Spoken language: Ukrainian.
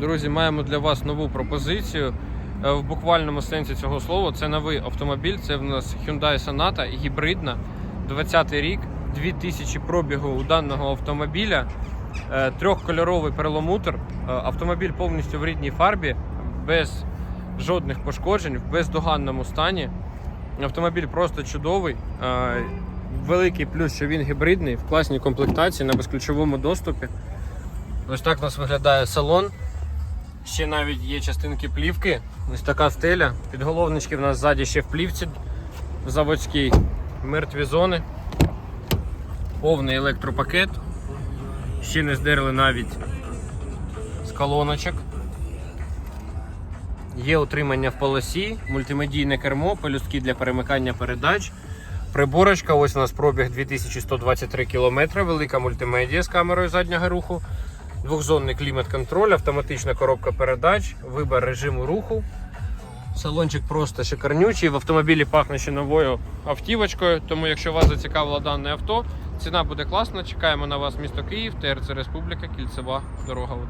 Друзі, маємо для вас нову пропозицію. Е, В буквальному сенсі цього слова це новий автомобіль. Це в нас Hyundai Sonata гібридна, 20-й рік, 2000 пробігу у даного автомобіля, е, трьохкольоровий перламутр. Е, Автомобіль повністю в рідній фарбі, без жодних пошкоджень, в бездоганному стані. Автомобіль просто чудовий. Великий плюс, що він гібридний, в класній комплектації на безключовому доступі. Ось так у нас виглядає салон. Ще навіть є частинки плівки. Ось така стеля. Підголовнички в нас ззаді ще в плівці заводській. Мертві зони. Повний електропакет. Ще не здерли навіть з колоночок. Є утримання в полосі, мультимедійне кермо, пелюстки для перемикання передач. Приборочка, ось у нас пробіг 2123 км, велика мультимедіа з камерою заднього руху, двохзонний клімат-контроль, автоматична коробка передач, вибір режиму руху. Салончик просто шикарнючий. В автомобілі пахне ще новою автівочкою. Тому, якщо вас зацікавило дане авто, ціна буде класна. Чекаємо на вас місто Київ, ТРЦ Республіка, Кільцева, дорога 1.